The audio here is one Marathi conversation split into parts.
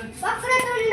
バクラトリ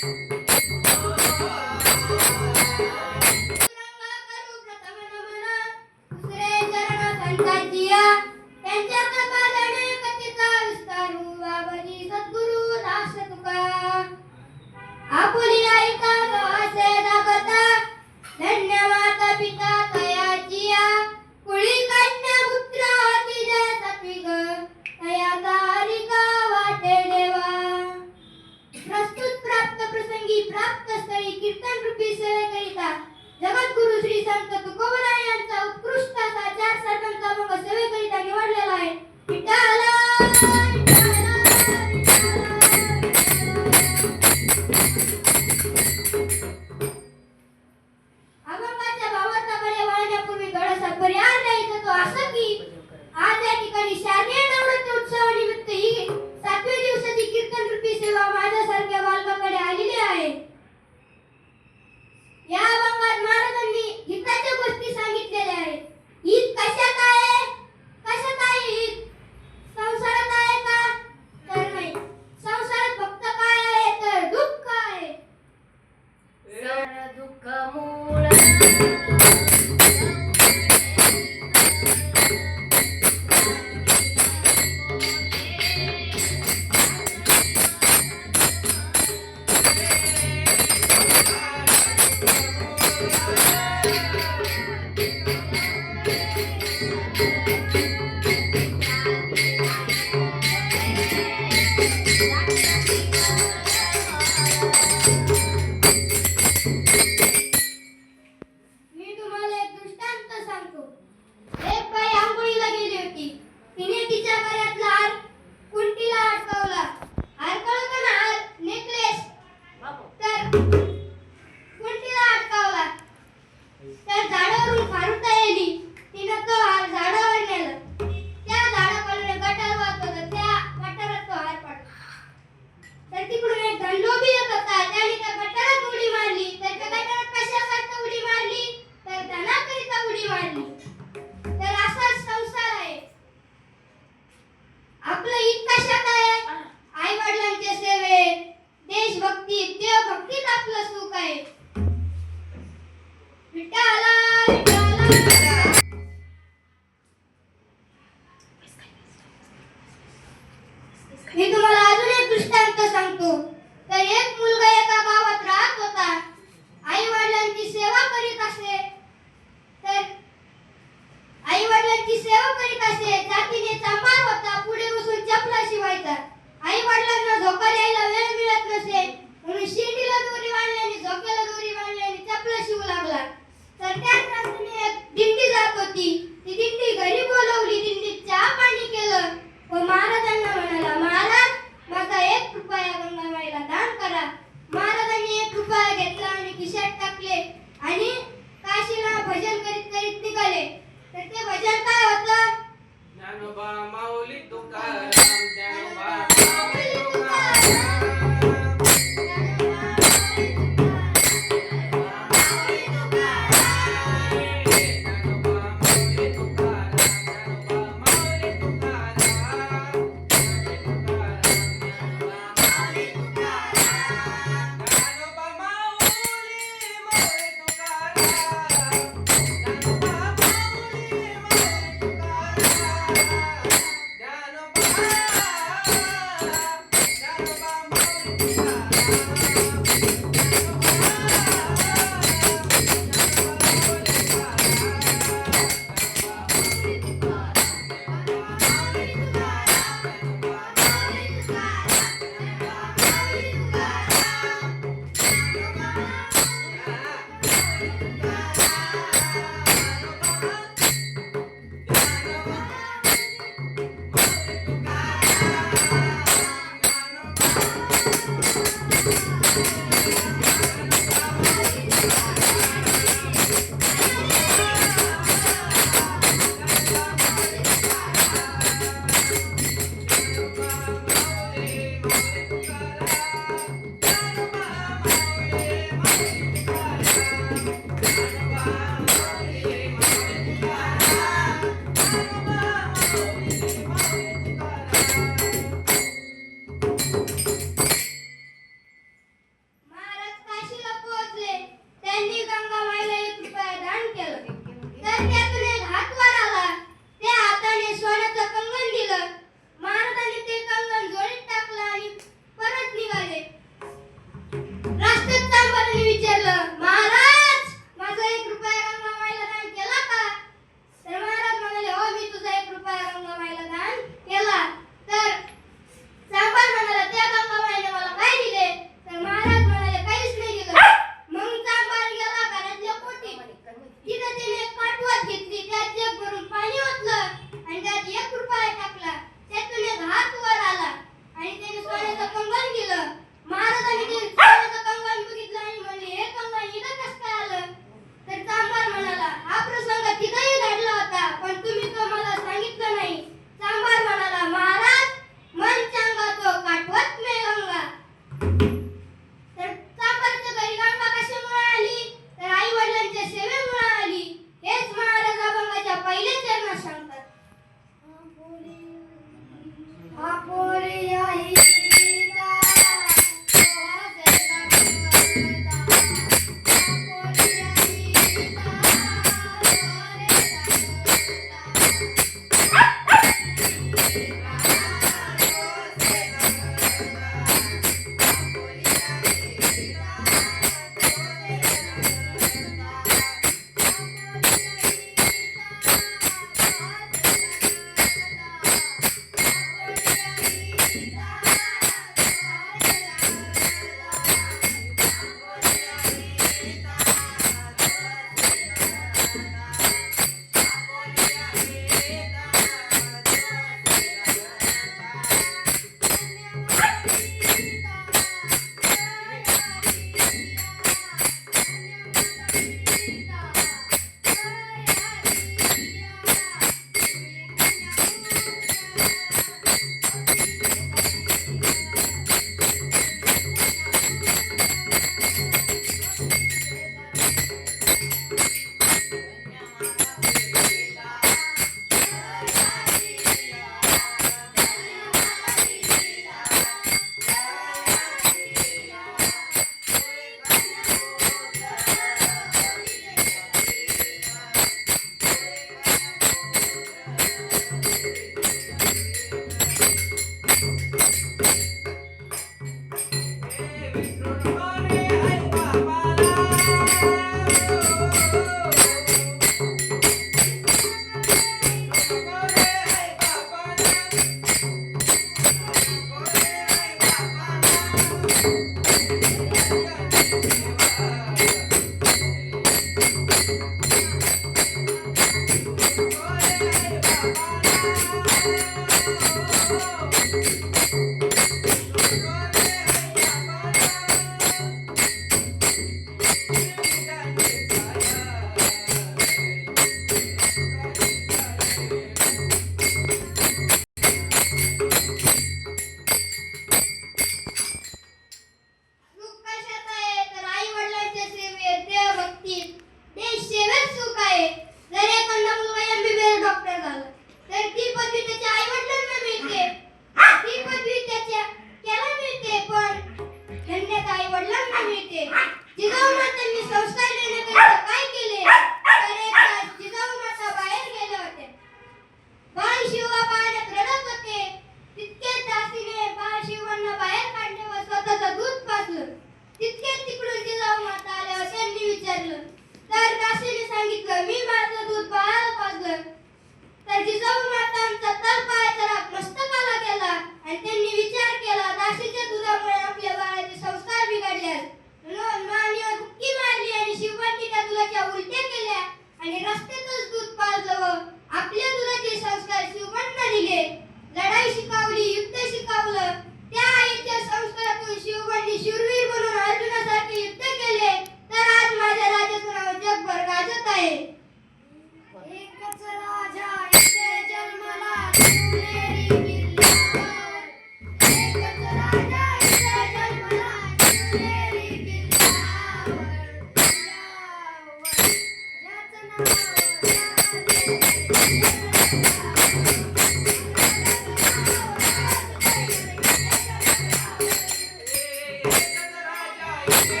Thank you.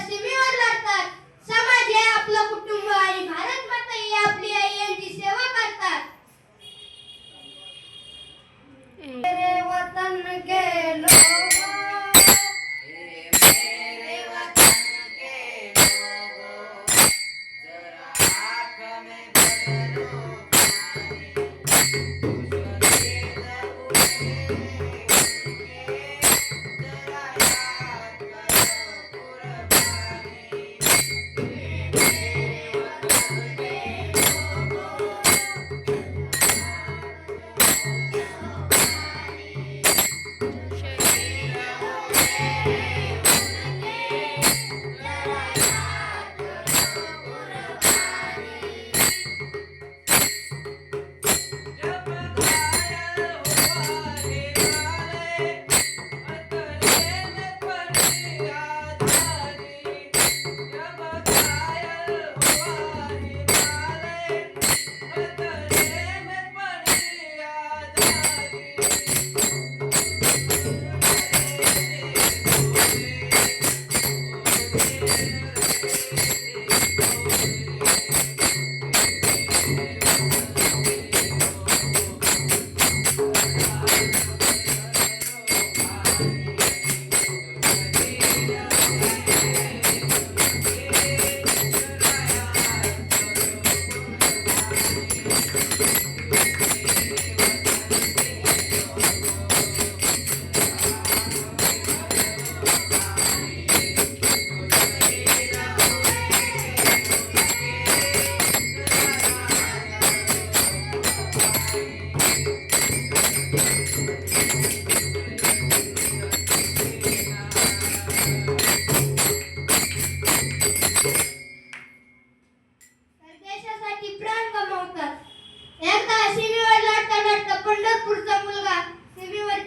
सीमेवर लढतात. समाज हे आपलं कुटुंब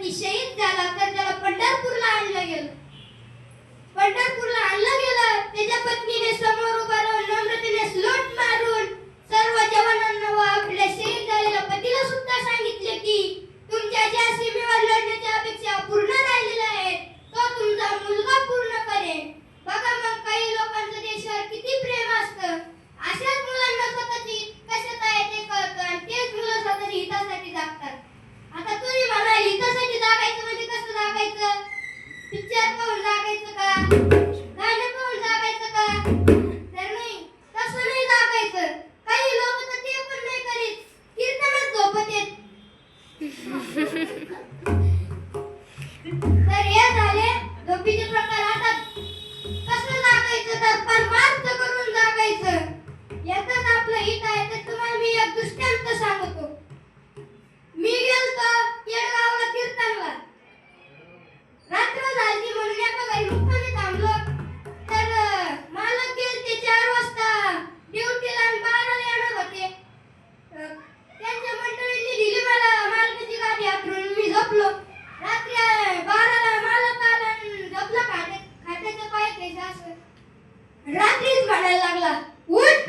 व्यक्ती शहीद झाला तर त्याला पंढरपूरला आणलं गेलं. पंढरपूरला आणलं गेलं. त्याच्या पत्नीने समोर उभा राहून नम्रतेने स्लोट मारून सर्व जवानांना व आपल्या शहीद झालेल्या पतीला सुद्धा सांगितले की तुमच्या ज्या सीमेवर लढण्याच्या अपेक्षा पूर्ण राहिलेल्या आहेत तो तुमचा मुलगा पूर्ण करेल बघा मग काही लोकांचं देशावर किती प्रेम असतं. अशाच मुलांना स्वतःची कशात आहे ते कळतं आणि तेच मुलं स्वतःच्या हितासाठी जागतात. आता तुम्ही म्हणाली कशाची दाबायचं म्हणजे कसं दाबायचं? पिक्चर पाहून दाबायचं का? गाणं पाहून दाबायचं का? रात्रीच म्हणायला लागला. उठ!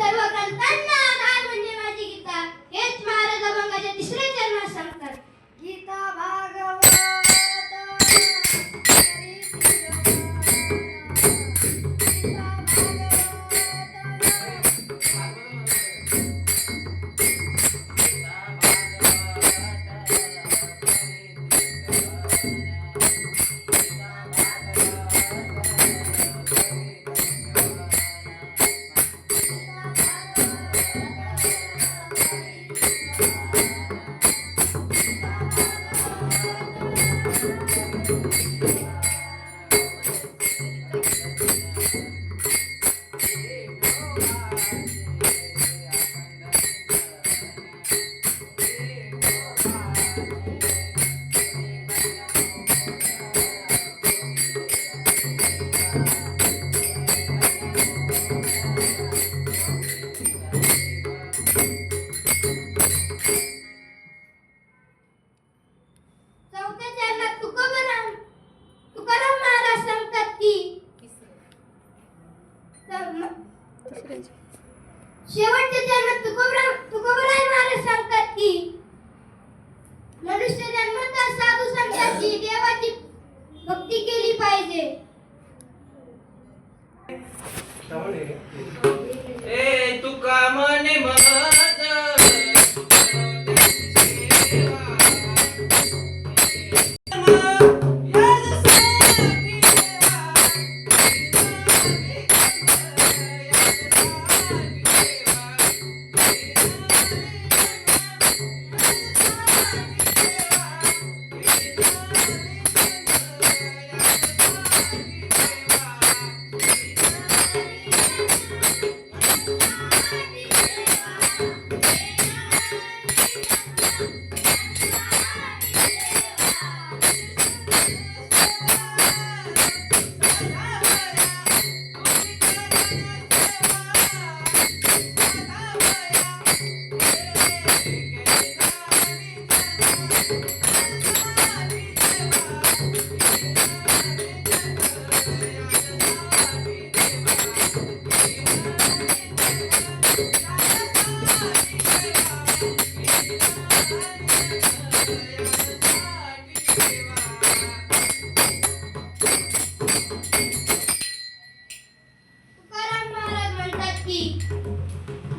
estoy cantando.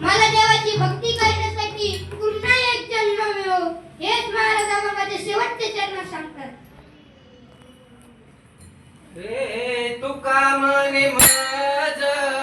मला देवाची भक्ती करण्यासाठी पुन्हा एक जन्म हेच महाराज आम्हाला शेवटचे चरण सांगतात. हे तुका मने माझ.